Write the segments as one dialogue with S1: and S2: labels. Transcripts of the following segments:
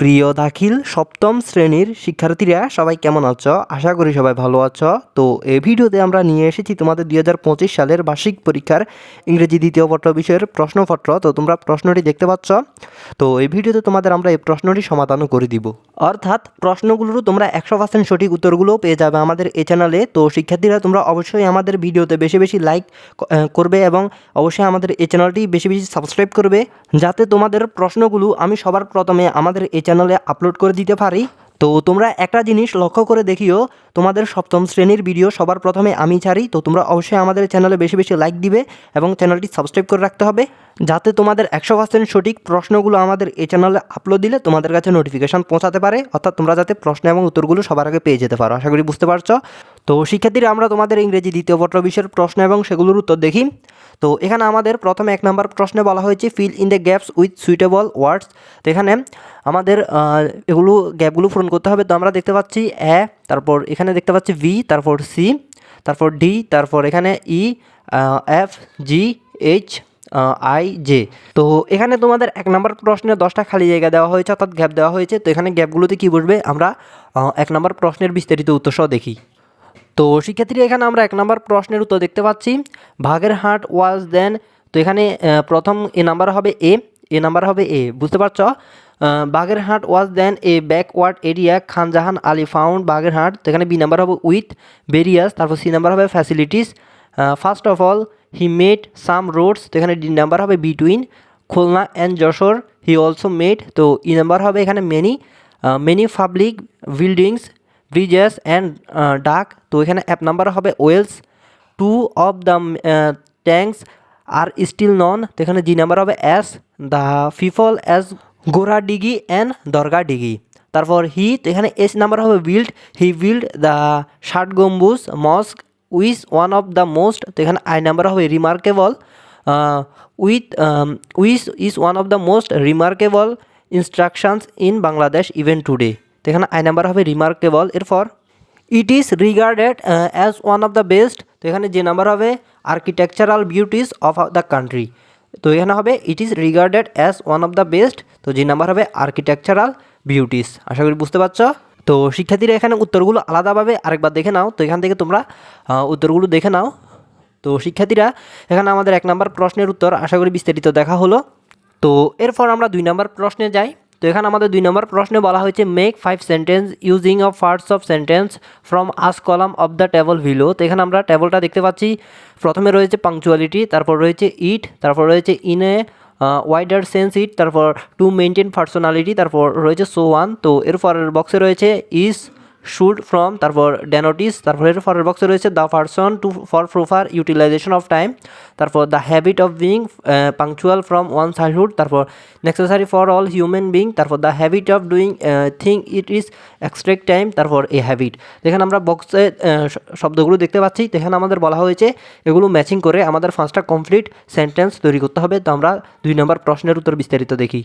S1: প্রিয় দাখিল সপ্তম শ্রেণির শিক্ষার্থীরা, সবাই কেমন আছো? আশা করি সবাই ভালো আছো। তো এই ভিডিওতে আমরা নিয়ে এসেছি তোমাদের দুই হাজার পঁচিশ সালের বার্ষিক পরীক্ষার ইংরেজি দ্বিতীয় পত্র বিষয়ের প্রশ্নপত্র। তো তোমরা প্রশ্নটি দেখতে পাচ্ছ। তো এই ভিডিওতে তোমাদের আমরা এই প্রশ্নটি সমাধানও করে দিব। অর্থাৎ প্রশ্নগুলোরও তোমরা একশো পার্সেন্ট সঠিক উত্তরগুলোও পেয়ে যাবে আমাদের এই চ্যানেলে। তো শিক্ষার্থীরা, তোমরা অবশ্যই আমাদের ভিডিওতে বেশি বেশি লাইক করবে এবং অবশ্যই আমাদের এই চ্যানেলটি বেশি বেশি সাবস্ক্রাইব করবে। যাতে তোমাদের প্রশ্নগুলো আমি সবার প্রথমে আমাদের এই চ্যানেলে আপলোড করে দিতে পারি। তো তোমরা একটা জিনিস লক্ষ্য করে দেখিও, তোমাদের সপ্তম শ্রেণির ভিডিও সবার প্রথমে আমি ছাড়ি, তো তোমরা অবশ্যই আমাদের চ্যানেলে বেশি বেশি লাইক দিবে এবং চ্যানেলটি সাবস্ক্রাইব করে রাখতে হবে, যাতে তোমাদের একশো পার্সেন্ট সঠিক প্রশ্নগুলো আমাদের এই চ্যানেলে আপলোড দিলে তোমাদের কাছে নোটিফিকেশান পৌঁছাতে পারে, অর্থাৎ তোমরা যাতে প্রশ্ন এবং উত্তরগুলো সবার আগে পেয়ে যেতে পারো। আশা করি বুঝতে পারছ? তো শিক্ষার্থীরা, আমরা তোমাদের ইংরেজি দ্বিতীয় পত্র বিষয়ের প্রশ্ন এবং সেগুলোর উত্তর দেখি। তো এখানে আমাদের প্রথমে এক নম্বর প্রশ্নে বলা হয়েছে fill in the gaps with suitable words তো এখানে আমাদের এগুলো, গ্যাপগুলো পূরণ করতে হবে। তো আমরা দেখতে পাচ্ছি এ, তারপর এখানে দেখতে পাচ্ছি ভি, তারপর সি, তারপর ডি, তারপর এখানে E F, G, H I, J. তো এখানে তোমাদের এক নম্বর প্রশ্নে দশটা খালি জায়গা দেওয়া হয়েছে, অর্থাৎ গ্যাপ দেওয়া হয়েছে। তো এখানে গ্যাপগুলোতে কী বসবে? আমরা এক নম্বর প্রশ্নের বিস্তারিত উত্তরসহ দেখি। তো শিক্ষার্থীরা, এখানে আমরা এক নম্বর প্রশ্নের উত্তর দেখতে পাচ্ছি। ভাগের হাট ওয়াজ দেন তো এখানে প্রথম এ নাম্বার হবে এ এ নাম্বার হবে এ, বুঝতে পারছ? Bagerhat was then a backward area Khanjahan Ali found Bagerhat, তো এখানে বি নাম্বার হবে উইথ, বেরিয়াস, তারপর সি নাম্বার হবে facilities first of all he made some roads তো এখানে ডি নাম্বার হবে between Khulna and Jessore he also made তো E number হবে এখানে many many public buildings bridges and dug তো এখানে অ্যাপ নাম্বার হবে wells two of the tanks are still none তো এখানে জি নাম্বার হবে অ্যাস দ্য ফিফল অ্যাজ গোরা ডিগি অ্যান্ড দরগা ডিগি তারপর হি তো এখানে এস নাম্বার হবে build he build the Shat Gombuj mosque which one of the most তো এখানে আই নাম্বার হবে remarkable with which is one of the most remarkable instructions in Bangladesh even today এখানে I number হবে remarkable এরপর it is regarded as one of the best তো এখানে J number হবে architectural beauties of the country তো এখানে হবে it is regarded as one of the best তো যে নাম্বার হবে আর্কিটেকচারাল বিউটিস আশা করি বুঝতে পারছ? তো শিক্ষার্থীরা এখানে উত্তরগুলো আলাদাভাবে আরেকবার দেখে নাও, তো এখান থেকে তোমরা উত্তরগুলো দেখে নাও। তো শিক্ষার্থীরা, এখানে আমাদের এক নম্বর প্রশ্নের উত্তর, আশা করি বিস্তারিত দেখা হলো। তো এরপর আমরা দুই নম্বর প্রশ্নে যাই। তো এখানে আমাদের দুই নম্বর প্রশ্নে বলা হয়েছে make five sentence using of parts of sentence from us column of the table below তো এখানে আমরা টেবলটা দেখতে পাচ্ছি, প্রথমে রয়েছে পাংচুয়ালিটি তারপর রয়েছে ইট তারপর রয়েছে in a wider sense it তারপর টু মেনটেন পার্সোনালিটি তারপর রয়েছে সো ওয়ান তো এর পরের বক্সে রয়েছে ইস শুড ফ্রম তারপর ড্যানোটিস তারপর পরের বক্সে রয়েছে the person to for proper utilization of time তারপর the habit of being punctual from one childhood তারপর necessary for all human being তারপর the habit of doing thing it is extract time তারপর a habit এখানে আমরা বক্সে শব্দগুলো দেখতে পাচ্ছি তো এখানে আমাদের বলা হয়েছে এগুলো ম্যাচিং করে আমাদের পাঁচটা কমপ্লিট সেন্টেন্স তৈরি করতে হবে, তো আমরা দুই নম্বর প্রশ্নের উত্তর বিস্তারিত দেখি।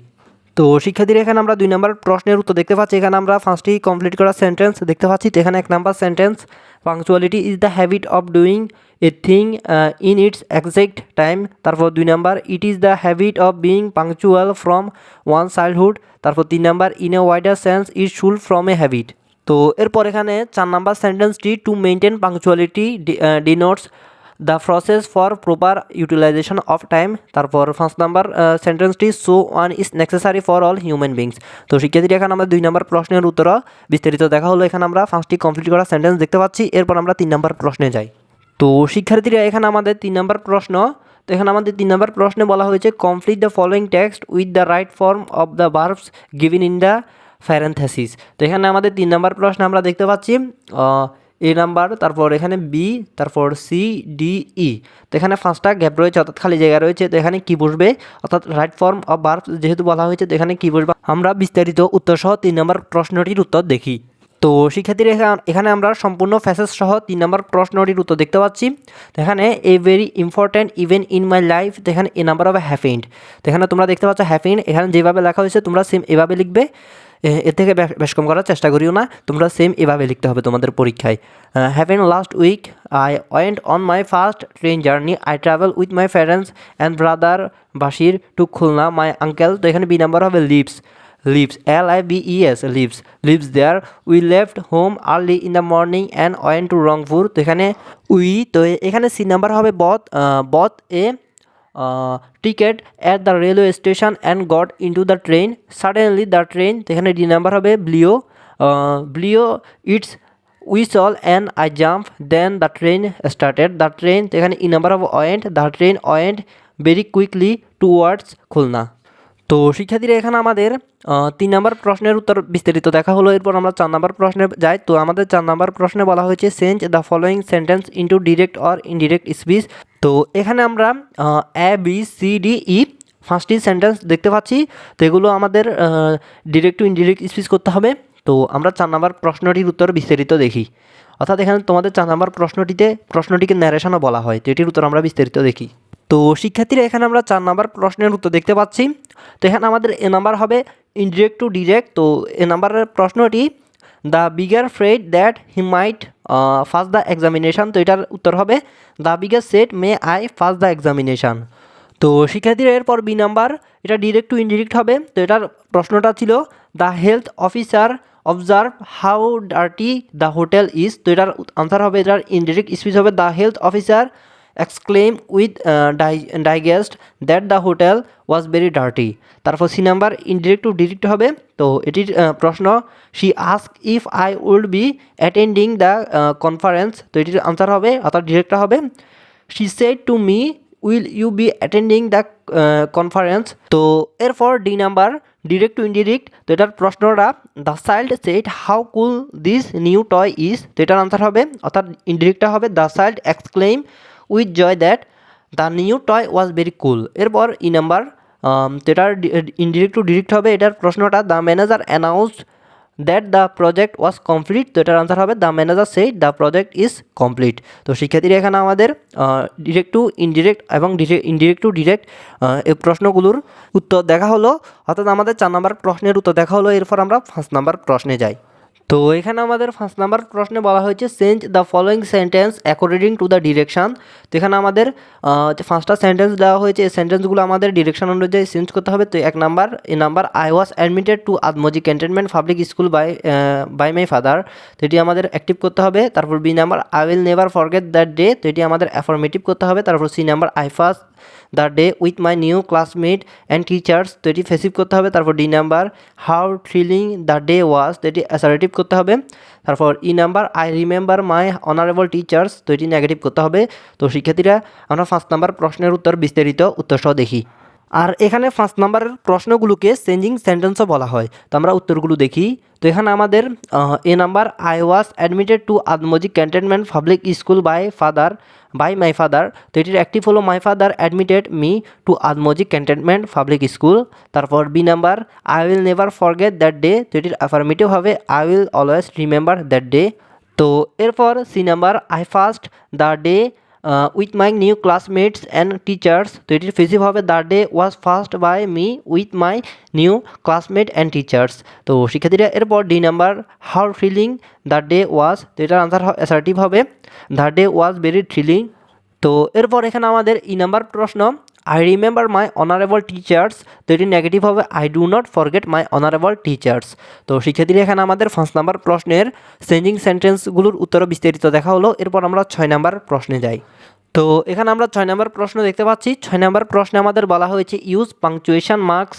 S1: তো শিক্ষার্থীরা, এখানে আমরা দুই নম্বর প্রশ্নের উত্তর দেখতে পাচ্ছি। এখানে আমরা পাঁচটি কমপ্লিট করা সেন্টেন্স দেখতে পাচ্ছি। তো এখানে এক number sentence punctuality is the habit of doing a thing in its exact time তারপর দুই number it is the habit of being punctual from one childhood তারপর তিন number in a wider sense is school from a habit তো এরপর এখানে চার number সেন্টেন্সটি to maintain punctuality denotes the process for proper utilization of time তারপর পাঁচ number সেন্টেন্সটি so one is necessary for all human beings তো শিক্ষার্থীরা এখানে আমরা দুই নম্বর প্রশ্নের উত্তর বিস্তারিত দেখা হলো। এখানে আমরা পাঁচটি কমপ্লিট করা সেন্টেন্স দেখতে পাচ্ছি, এরপর আমরা তিন নম্বর প্রশ্নে যাই। তো শিক্ষার্থীরা এখানে আমাদের তিন নম্বর প্রশ্ন, তো এখানে আমাদের তিন নম্বর প্রশ্নে বলা হয়েছে complete the following text with the right form of the verbs given in the parenthesis তো এখানে আমাদের তিন নম্বর প্রশ্ন আমরা দেখতে পাচ্ছি এ নাম্বার তারপর এখানে বি তারপর সি ডি ই তো এখানে পাঁচটা গ্যাপ রয়েছে, অর্থাৎ খালি জায়গা রয়েছে। তো এখানে কি বসবে? অর্থাৎ রাইট ফর্ম অফ ভার্ব যেহেতু বলা হয়েছে, তো এখানে কি বসবে? আমরা বিস্তারিত উত্তর সহ তিন নম্বর প্রশ্নটির উত্তর দেখি। তো শিক্ষার্থীরা, এখা- এখানে আমরা সম্পূর্ণ ফ্যাসেস সহ তিন নম্বর প্রশ্নটির উত্তর দেখতে পাচ্ছি। এখানে a very important event in my life এখানে এ নাম্বার হবে হ্যাপেন্ড এখানে তোমরা দেখতে পাচ্ছ হ্যাপেন্ড এখানে যেভাবে লেখা হয়েছে, তোমরা সেম এভাবে লিখবে। এর থেকে বেশ- কম করার চেষ্টা করিও না। তোমরা সেম এভাবে লিখতে হবে তোমাদের পরীক্ষায়। Haven last week I went on my first train journey I travel with my parents and brother Basir to Khulna my uncle তো এখানে বি নাম্বার হবে lips leaves L I B E S leaves leaves there we left home early in the morning and went to Rangpur তো এখানে we তো এখানে C number হবে bought bought a ticket at the railway station and got into the train suddenly the train এখানে D number হবে blew blew its whistle and I jump then the train started the train এখানে E number হবে went the train went very quickly towards Khulna তো শিক্ষার্থীরা এখানে আমাদের তিন নম্বর প্রশ্নের উত্তর বিস্তারিত দেখা হলো। এরপর আমরা চার নম্বর প্রশ্নে যাই। তো আমাদের চার নম্বর প্রশ্নে বলা হয়েছে change the following sentence into direct or indirect speech তো এখানে আমরা A B C D E পাঁচটি সেন্টেন্স দেখতে পাচ্ছি। তো এগুলো আমাদের ডিরেক্ট টু ইনডিরেক্ট স্পিচ করতে হবে। তো আমরা চার নম্বর প্রশ্নটির উত্তর বিস্তারিত দেখি। অর্থাৎ এখানে তোমাদের চার নম্বর প্রশ্নটিতে, প্রশ্নটিকে ন্যারেশনও বলা হয়। তো এটির উত্তর আমরা বিস্তারিত দেখি। তো শিক্ষার্থীরা, এখানে আমরা চার নাম্বার প্রশ্নের উত্তর দেখতে পাচ্ছি। তো এখানে আমাদের এ নাম্বার হবে ইনডিরেক্ট টু ডিরেক্ট তো এ নাম্বারের প্রশ্নটি the bigger Fred that he might first the examination তো এটার উত্তর হবে the bigger set may I first the examination তো শিক্ষার্থীরা, এরপর বি নাম্বার, এটা ডিরেক্ট টু ইনডিরেক্ট হবে। তো এটার প্রশ্নটা ছিল the health officer observe how dirty the hotel is তো এটার আনসার হবে, এটার ইনডিরেক্ট স্পিচ হবে the health officer exclaim with disgust that the hotel was very dirty তারপর C number indirect to direct হবে। তো এটির প্রশ্ন she ask if I will be attending the conference তো এটির আনসার হবে, অর্থাৎ ডিরেক্টটা হবে। She said to me will you be attending the conference তো এরপর D number direct to indirect তো এটার প্রশ্নটা the child said how cool this new toy is তো এটার আনসার হবে, অর্থাৎ ইনডিরেক্টটা হবে। The child exclaim with joy that the new toy was very cool. এরপর ই নাম্বার তো এটার ইনডিরেক্ট টু ডিরেক্ট হবে, এটার প্রশ্নটা, the manager announce that the project was complete? তো এটার আনসার হবে, the manager say the project is complete. তো শিক্ষার্থীরা এখানে আমাদের ডিরেক্ট টু ইনডিরেক্ট এবং ইনডিরেক্ট টু ডিরেক্ট এই প্রশ্নগুলোর উত্তর দেখা হলো। অর্থাৎ আমাদের চার নম্বর প্রশ্নের উত্তর দেখা হলো, এরপর আমরা পাঁচ নম্বর প্রশ্নে যাই। তো এখানে আমাদের ফার্স্ট নাম্বার প্রশ্নে বলা হয়েছে change the following sentence according to the direction তো এখানে আমাদের পাঁচটা সেন্টেন্স দেওয়া হয়েছে, এই সেন্টেন্সগুলো আমাদের ডিরেকশন অনুযায়ী চেঞ্জ করতে হবে। তো এক number A number I was admitted to Adamjee cantonment public school by by my father তো এটি আমাদের অ্যাক্টিভ করতে হবে। তারপর B number I will never forget that day তো এটি আমাদের অ্যাফরমেটিভ করতে হবে। তারপর C number I first the day with my new classmate and teachers তো এটি ফেসিভ করতে হবে, তারপর D number how thrilling the day was তো এটি অ্যাসারেটিভ করতে হবে, তারপর E number I remember my honourable teachers তো এটি নেগেটিভ করতে হবে, তো শিক্ষার্থীরা, আমরা ফার্স্ট নাম্বার প্রশ্নের উত্তর বিস্তারিত উত্তরসহ দেখি। আর এখানে পাঁচ নাম্বারের প্রশ্নগুলোকে চেঞ্জিং সেন্টেন্সও বলা হয়। তো আমরা উত্তরগুলো দেখি। তো এখানে আমাদের A number I was admitted to Adamjee cantonment public school by father by my father তো এটির অ্যাক্টিভ হলো my father admitted me to Adamjee cantonment public school তারপর B number I will never forget that day তো এটির affirmative হবে I will always remember that day তো এরপর C number I first the day with my new classmates and teachers তো এটির passive হবে the day was first by me with my new classmate and teachers তো শিক্ষার্থীরা, এরপর D number how thrilling the day was তো এটার answer assertive হবে the day was very thrilling তো এরপর এখানে আমাদের ই নাম্বার প্রশ্ন I remember my honourable teachers তো এটি নেগেটিভ হবে I do not forget my honourable teachers তো শিক্ষার্থীরা এখানে আমাদের পাঁচ নাম্বার প্রশ্নের চেঞ্জিং সেন্টেন্সগুলোর উত্তর বিস্তারিত দেখা হলো, এরপর আমরা ছয় নাম্বার প্রশ্নে যাই। তো এখানে আমরা ছয় নম্বর প্রশ্ন দেখতে পাচ্ছি। ছয় নম্বর প্রশ্নে আমাদের বলা হয়েছে use punctuation marks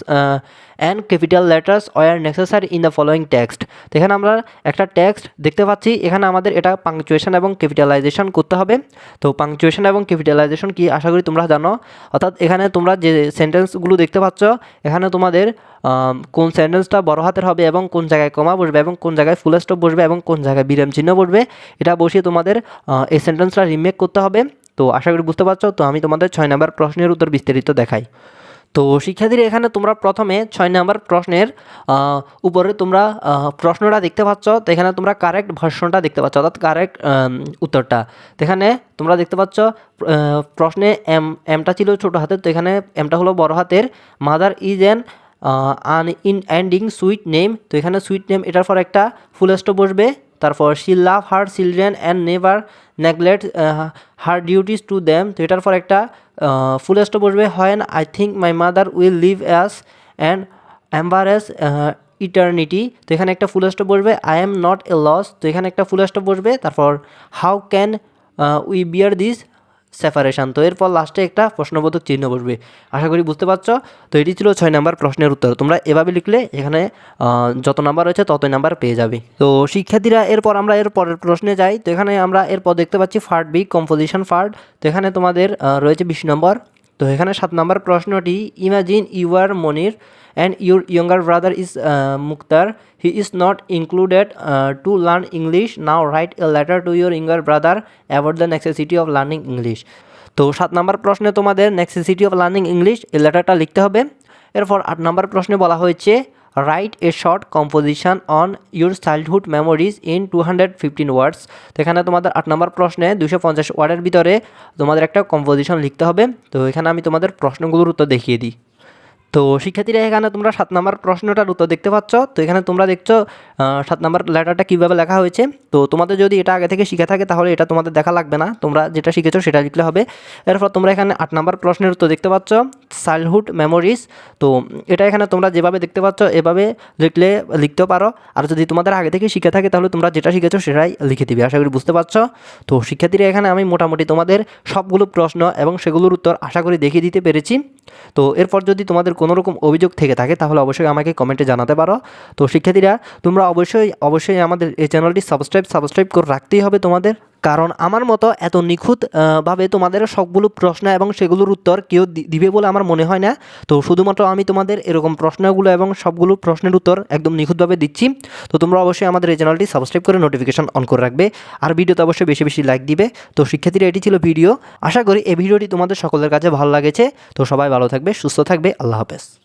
S1: and capital letters where necessary in the following text তো এখানে আমরা একটা টেক্সট দেখতে পাচ্ছি, এখানে আমাদের এটা পাংচুয়েশন এবং ক্যাপিটালাইজেশন করতে হবে। তো পাংচুয়েশন এবং ক্যাপিটালাইজেশন কি আশা করি তোমরা জানো? অর্থাৎ এখানে তোমরা যে সেন্টেন্সগুলো দেখতে পাচ্ছ, এখানে তোমাদের কোন সেন্টেন্সটা বড় হাতের হবে এবং কোন জায়গায় কমা বসবে এবং কোন জায়গায় ফুল স্টপ বসবে এবং কোন জায়গায় বিরাম চিহ্ন বসবে, এটা বসিয়ে তোমাদের এই সেন্টেন্সটা রিমেক করতে হবে। তো আশা করি বুঝতে পারছ, তো আমি তোমাদের ছয় নম্বর প্রশ্নের উত্তর বিস্তারিত দেখাই। তো শিক্ষার্থীরা এখানে তোমরা প্রথমে ছয় নম্বর প্রশ্নের উপরে তোমরা প্রশ্নটা দেখতে পাচ্ছ, তো এখানে তোমরা কারেক্ট ভার্সনটা দেখতে পাচ্ছ, অর্থাৎ কারেক্ট উত্তরটা। তো এখানে তোমরা দেখতে পাচ্ছ প্রশ্নে এম, এমটা ছিল ছোটো হাতের, তো এখানে এমটা হলো বড় হাতের, mother is an unending sweet name. তো এখানে সুইট নেম এটার পর একটা ফুল স্টপ বসবে। তারপর she love her children and never neglect her duties to them তো এটার পর একটা ফুল স্টপ বসবে when I think my mother will leave us and embrace eternity তো এখানে একটা ফুল স্টপ বসবে I am not a loss তো এখানে একটা ফুল স্টপ বসবে, তারপর how can we bear this separation. তো এরপর লাস্টে একটা প্রশ্নবোধক চিহ্ন বসবে। আশা করি বুঝতে পারছ? তো এটি ছিল ছয় নাম্বার প্রশ্নের উত্তর। তোমরা এভাবে লিখলে এখানে যত নাম্বার রয়েছে ততই নাম্বার পেয়ে যাবে। তো শিক্ষার্থীরা, এরপর আমরা এর পরের প্রশ্নে যাই। তো এখানে আমরা এরপর দেখতে পাচ্ছি ফার্ট বি কম্পোজিশন ফার্ট তো এখানে তোমাদের রয়েছে বিশ নম্বর। তো এখানে সাত নম্বর প্রশ্নটি imagine you are Monir and your younger brother is Muktar he is not included to learn English now write a letter to your younger brother about the necessity of learning English তো সাত নম্বর প্রশ্নে তোমাদের necessity of learning English এই লেটারটা লিখতে হবে। এরপর আট নম্বর প্রশ্নে বলা হয়েছে write a short composition on your childhood memories in two hundred fifteen words তো এখানে তোমাদের আট নম্বর প্রশ্নে দুশো পঞ্চাশ ওয়ার্ডের ভিতরে তোমাদের একটা কম্পোজিশন লিখতে হবে। তো এখানে আমি তোমাদের প্রশ্নগুলোর উত্তর দেখিয়ে দিই। তো শিক্ষার্থীরা এখানে তোমরা সাত নম্বর প্রশ্নটার উত্তর দেখতে পাচ্ছ। তো এখানে তোমরা দেখছ সাত নম্বর লেটারটা কীভাবে লেখা হয়েছে। তো তোমাদের যদি এটা আগে থেকে শিখে থাকে, তাহলে এটা তোমাদের দেখা লাগবে না। তোমরা যেটা শিখেছো সেটা লিখলে হবে। এরপর তোমরা এখানে আট নম্বর প্রশ্নের উত্তর দেখতে পাচ্ছ চাইল্ডহুড মেমোরিজ তো এটা এখানে তোমরা যেভাবে দেখতে পাচ্ছ, এভাবে লিখলে, লিখতেও পারো। আর যদি তোমাদের আগে থেকে শিখে থাকে, তাহলে তোমরা যেটা শিখেছো সেটাই লিখে দিবে। আশা করি বুঝতে পারছ। তো শিক্ষার্থীরা এখানে আমি মোটামুটি তোমাদের সবগুলো প্রশ্ন এবং সেগুলোর উত্তর আশা করি দেখিয়ে দিতে পেরেছি। তো এরপর যদি তোমাদের কোনো রকম অভিযোগ থেকে থাকে, তাহলে অবশ্যই আমাকে কমেন্টে জানাতে পারো। তো শিক্ষার্থীরা, তোমরা অবশ্যই অবশ্যই আমাদের এই চ্যানেলটি সাবস্ক্রাইব সাবস্ক্রাইব করে রাখতেই হবে তোমাদের। কারণ আমার মতো এত নিখুঁত আহ, তোমাদের সবগুলো প্রশ্ন এবং সেগুলোর উত্তর কেউ দিবে বলে আমার মনে হয় না। তো শুধুমাত্র আমি তোমাদের এরকম প্রশ্নগুলো এবং সবগুলো প্রশ্নের উত্তর একদম নিখুঁতভাবে দিচ্ছি। তো তোমরা অবশ্যই আমাদের এই চ্যানেলটি সাবস্ক্রাইব করে নোটিফিকেশন অন করে রাখবে। আর ভিডিওতে অবশ্যই বেশি বেশি লাইক দিবে। তো শিক্ষার্থীরা এটি ছিল ভিডিও। আশা করি এই ভিডিওটি তোমাদের সকলের কাছে ভালো লাগেছে। তো সবাই ভালো থাকবে সুস্থ থাকবে। আল্লাহ হাফেজ।